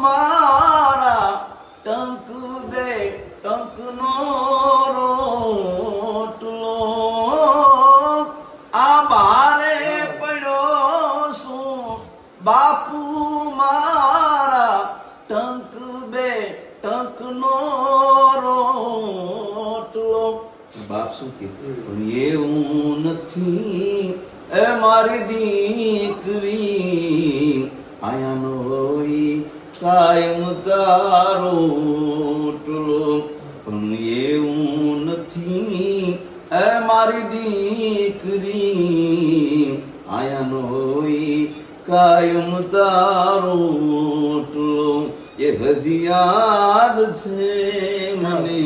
મારા ટંક બે, ટંકનો રોટલો. આ બારે પડ્યો શું? બાપુ મારા ટંક બે, ટંકનો રોટલો. બાપ શું કે એવું નથી. એ મારી દીકરી આયાનો હોય કાયમ તારો ટલો. પણ એવું નથી. એ મારી દીકરી. આયાનો હોય કાયમ તારો ટલો. એ હજી યાદ છે મને.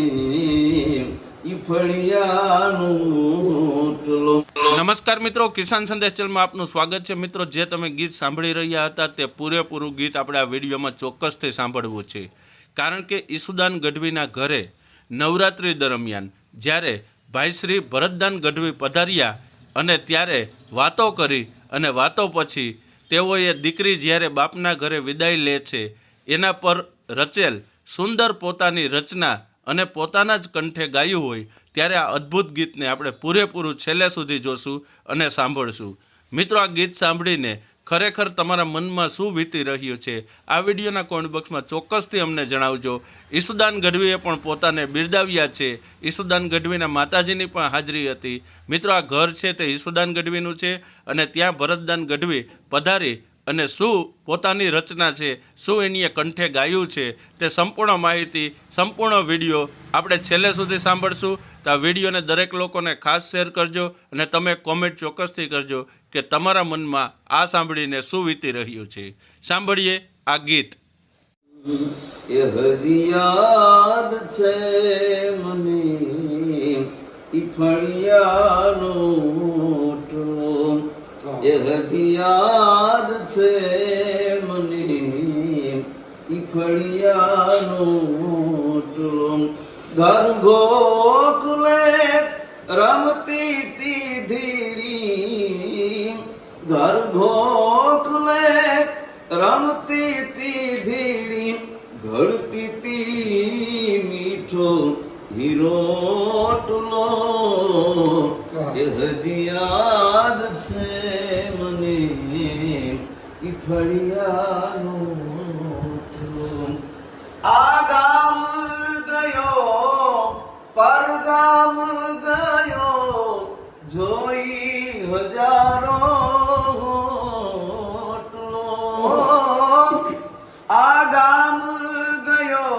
ઈ ફળિયાનું નમસ્કાર મિત્રો, કિસાન સંદેશ ચેનલમાં આપનું સ્વાગત છે. મિત્રો, જે તમે ગીત સાંભળી રહ્યા હતા તે પૂરેપૂરું ગીત આપણે આ વિડીયોમાં ચોક્કસથી સાંભળવું છે. કારણ કે ઈસુદાન ગઢવીના ઘરે નવરાત્રિ દરમિયાન જ્યારે ભાઈ શ્રી ભરતદાન ગઢવી પધાર્યા અને ત્યારે વાતો કરી અને વાતો પછી તેઓએ દીકરી જ્યારે બાપના ઘરે વિદાય લે છે, એના પર રચેલ સુંદર પોતાની રચના અને પોતાના જ કંઠે ગાયું હોય ત્યારે આ અદ્ભુત ગીતને આપણે પૂરેપૂરું છેલ્લે સુધી જોશું અને સાંભળશું. મિત્રો, આ ગીત સાંભળીને ખરેખર તમારા મનમાં શું વીતી રહ્યું છે? આ વિડીયોના કોમેન્ટ બોક્સમાં ચોક્કસથી અમને જણાવજો. ઈસુદાન ગઢવીએ પણ પોતાને બિરદાવ્યા છે. ઈસુદાન ગઢવીના માતાજીની પણ હાજરી હતી. મિત્રો, આ ઘર છે તે ઈસુદાન ગઢવીનું છે અને ત્યાં ભરતદાન ગઢવી પધારી અને શું પોતાની રચના છે, શું એનીએ કંઠે ગાયું છે, તે સંપૂર્ણ માહિતી, સંપૂર્ણ વીડિયો આપણે છેલ્લે સુધી સાંભળશું. તો આ વિડીયોને દરેક લોકોને ખાસ શેર કરજો અને તમે કોમેન્ટ ચોક્કસથી કરજો કે તમારા મનમાં આ સાંભળીને શું વીતી રહ્યું છે. સાંભળીએ આ ગીત. યાદ એ હજી યાદ છે મને. ઈ ફળિયાનો ટલો ઘર ગોખલે રમતી તી ધીરી ઘર ગોકુલે રમતી તી ધીરી ઘડતી તી મીઠો હિરોટલો એ હજી ફળિયાનો રોટલો. આ ગામ ગયો, પરગામ ગયો, જોઈ હજારો. આ ગામ ગયો,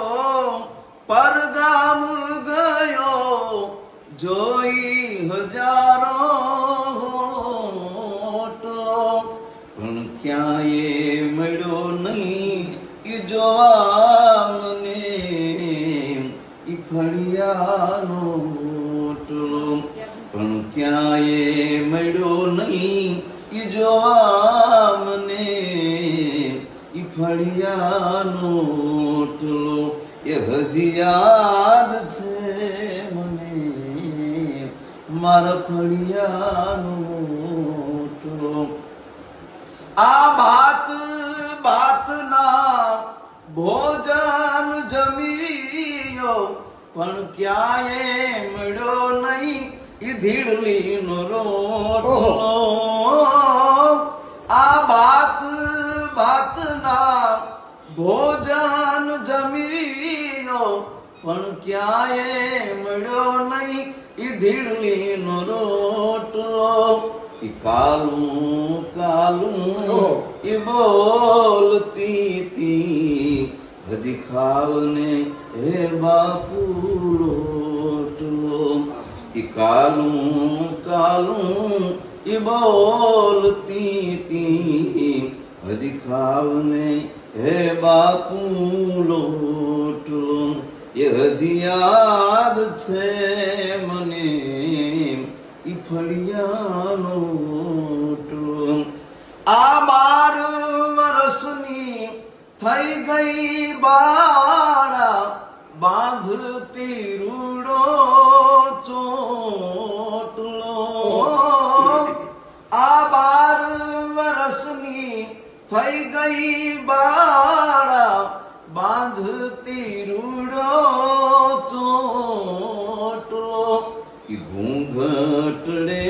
પરગામ ગયો, જોઈ ક્યાંય મળ્યો નહીં? ઈ જોવા મને ઈ ફળિયાનો રોટલો એ હજી યાદ છે મને. મારા ફળિયાનો રોટલો આ ભાત, ભાતના ભોજન જમીયો પણ ક્યાંય મળ્યો નહીં? ઈ ધીડલી નો રોટલો આ બાત બાત ના ભોજન જમીયો પણ ક્યાંય મળ્યો નહીં ઈ ધીડલી નો રોટલો ઈ કાલું કાલું ઈ બોલતી તી હજી ખાવને હે બાપુ રોટલો ઈ કાલું કાલું એ બોલતી તી. હજી ખાવને હે બાપુ લોટલો, એ હજી યાદ છે મને. ઈ ફળિયાનો આ બાર વર્ષની થઈ ગઈ બાળા, બાંધતી રૂડો ચોટલો. આ બાર વરસની થઈ ગઈ બાળા બાંધતી રૂડો ચોટલો. ઘૂંઘટડે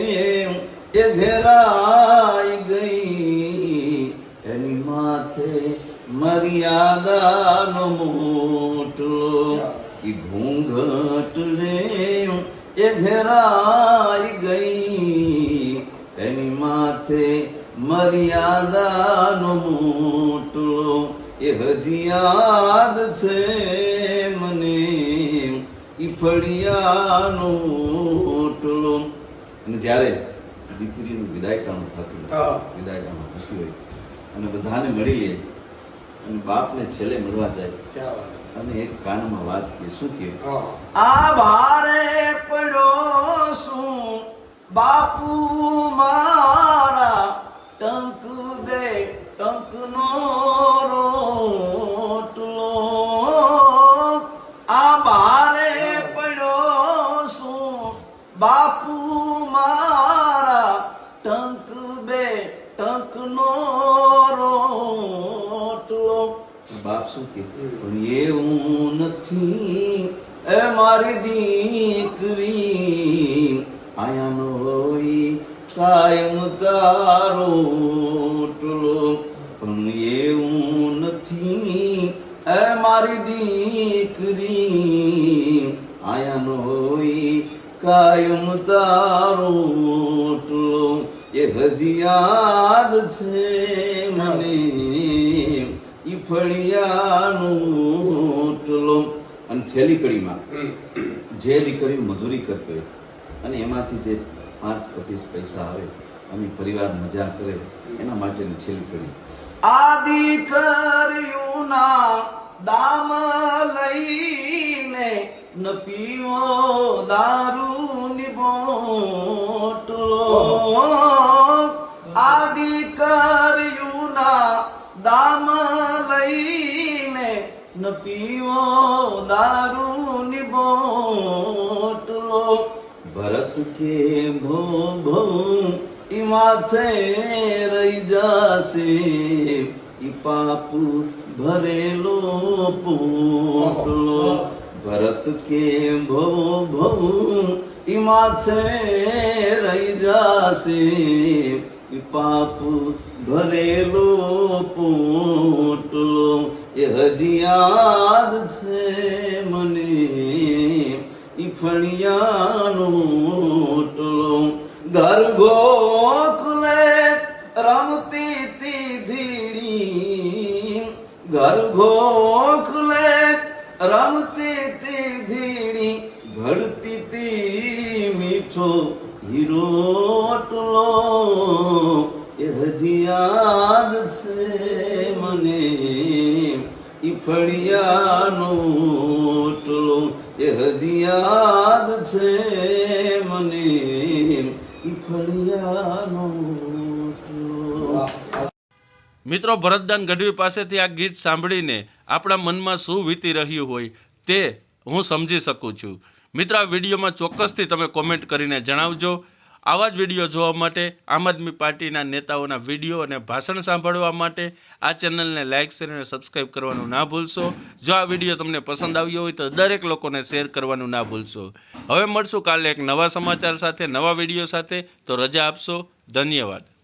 એ ઘેરાઈ ગઈ. એની માથે મર્યાદાનો મોટલો. ઘૂંઘટડે એ ઘેરાઈ ગઈ. એની માથે મર્યાદાનો મોટલો એ હજી યાદ છે મને. ઈ ફળિયાનો ઓટલો અને જ્યારે દીકરીનું વિદાયકાણું થતું. વિદાયકાણું થતું હોય અને બધાને મળી લે અને બાપને છેલ્લે મળવા જાય ક્યાં વાત. અને એક કાનમાં વાત કે શું કે? આ ભારે પડો શું બાપુ મારા એ મારી દીકરી આયાનો હોય કાયમ તારો ટલો પણ એવું નથી એ મારી દીકરી આયાનો હોય કાયમ તારો ટલો એ હજી યાદ છે મને ઈ ફળિયાનો ટલો અને છેલ્લી કડીમાં જે દીકરી મજૂરી કરતી હોય અને એમાંથી જે પાંચ પચીસ પૈસા આવે અને પરિવાર મજા કરે એના માટેની છેલ્લી કડી. આ દીકરીઓના દામ લઈને ન પીવો દારૂ બોટલો. ન પીવો દારૂ બોટલો. ભરત કે ભો ભો ઈ માથે રહી જાશે. ઈ પાપુ ભરેલો પોટલો ભરત કે ભો ભો ઈ માથે રહી જાશે. ઈ પાપુ ભરેલો પોટલો એ હજી યાદ છે મને ઈ ફળિયાનો ઓટલો ઘર ગોખલે રમતી તી ધીડી ઘર ગોખલે રમતી તી ધીડી ઘડતી તી મીઠો હીરોટલો એ હજી યાદ છે ફળિયાનો ઓટલો એ હજી યાદ છે મને. ફળિયાનો મિત્રો, ભરતદાન ગઢવી પાસેથી આ ગીત સાંભળીને આપણા મનમાં શું વીતી રહ્યું હોય તે હું સમજી શકું છું. મિત્રો, આ વિડીયોમાં ચોક્કસથી તમે કોમેન્ટ કરીને જણાવજો. આવા જ વીડિયો જોવા માટે આમ આદમી પાર્ટીના નેતાઓના વીડિયો અને ભાષણ સાંભળવા માટે આ ચેનલને લાઇક શેર અને સબસ્ક્રાઈબ કરવાનું ના ભૂલશો. જો આ વીડિયો તમને પસંદ આવ્યો હોય તો દરેક લોકોને શેર કરવાનું ના ભૂલશો. હવે મળશું કાલે એક નવા સમાચાર સાથે, નવા વીડિયો સાથે. તો રજા આપશો. ધન્યવાદ.